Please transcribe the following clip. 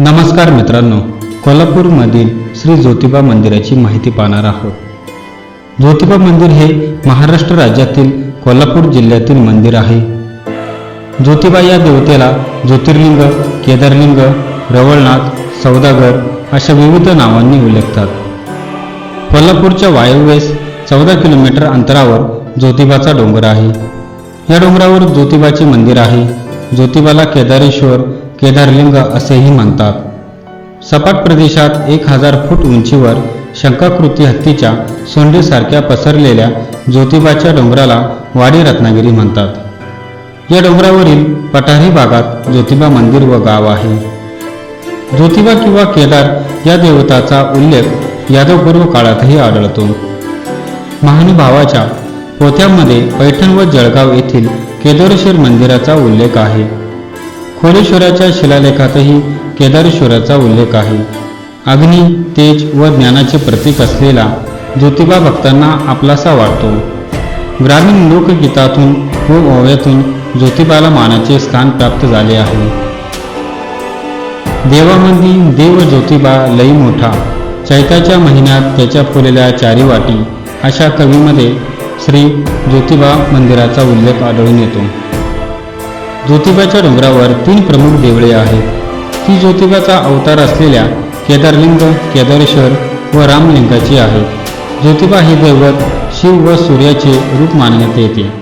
नमस्कार मित्रांनो कोल्हापूरमधील श्री ज्योतिबा मंदिराची माहिती पाहणार आहोत. ज्योतिबा मंदिर हे महाराष्ट्र राज्यातील कोल्हापूर जिल्ह्यातील मंदिर आहे. ज्योतिबा या देवतेला ज्योतिर्लिंग केदारलिंग रवळनाथ सौदागर अशा विविध नावांनी उल्लेखतात कोल्हापूरच्या वायव्येस चौदा किलोमीटर अंतरावर ज्योतिबाचा डोंगर आहे. या डोंगरावर ज्योतिबाचे मंदिर आहे. ज्योतिबाला केदारेश्वर केदारलिंग असेही म्हणतात. सपाट प्रदेशात एक हजार फूट उंचीवर शंकाकृती हत्तीच्या सोंडीसारख्या पसरलेल्या ज्योतिबाच्या डोंगराला वाडी रत्नागिरी म्हणतात. या डोंगरावरील पठारी भागात ज्योतिबा मंदिर व गाव आहे. ज्योतिबा किंवा केदार या देवताचा उल्लेख यादवपूर्व काळातही आढळतो. महानुभावाच्या पोथ्यामध्ये पैठण व जळगाव येथील केदारेश्वर मंदिराचा उल्लेख आहे. खोलेश्वराच्या शिलालेखातही केदारेश्वराचा उल्लेख आहे. अग्नी तेज व ज्ञानाचे प्रतीक असलेला ज्योतिबा भक्तांना आपलासा वाटतो. ग्रामीण लोकगीतातून व ओव्यातून ज्योतिबाला मानाचे स्थान प्राप्त झाले आहे. देवामंदी देव ज्योतिबा लई मोठा. चैताच्या महिन्यात त्याच्या फुलेल्या चारी वाटी अशा कवीमध्ये श्री ज्योतिबा मंदिराचा उल्लेख आढळून येतो. ज्योतिबाच्या डोंगरावर तीन प्रमुख देवळे आहेत. ती ज्योतिबाचा अवतार असलेल्या केदारलिंग केदारेश्वर व रामलिंगाची आहे. ज्योतिबा हे दैवत शिव व सूर्याचे रूप मानण्यात येते.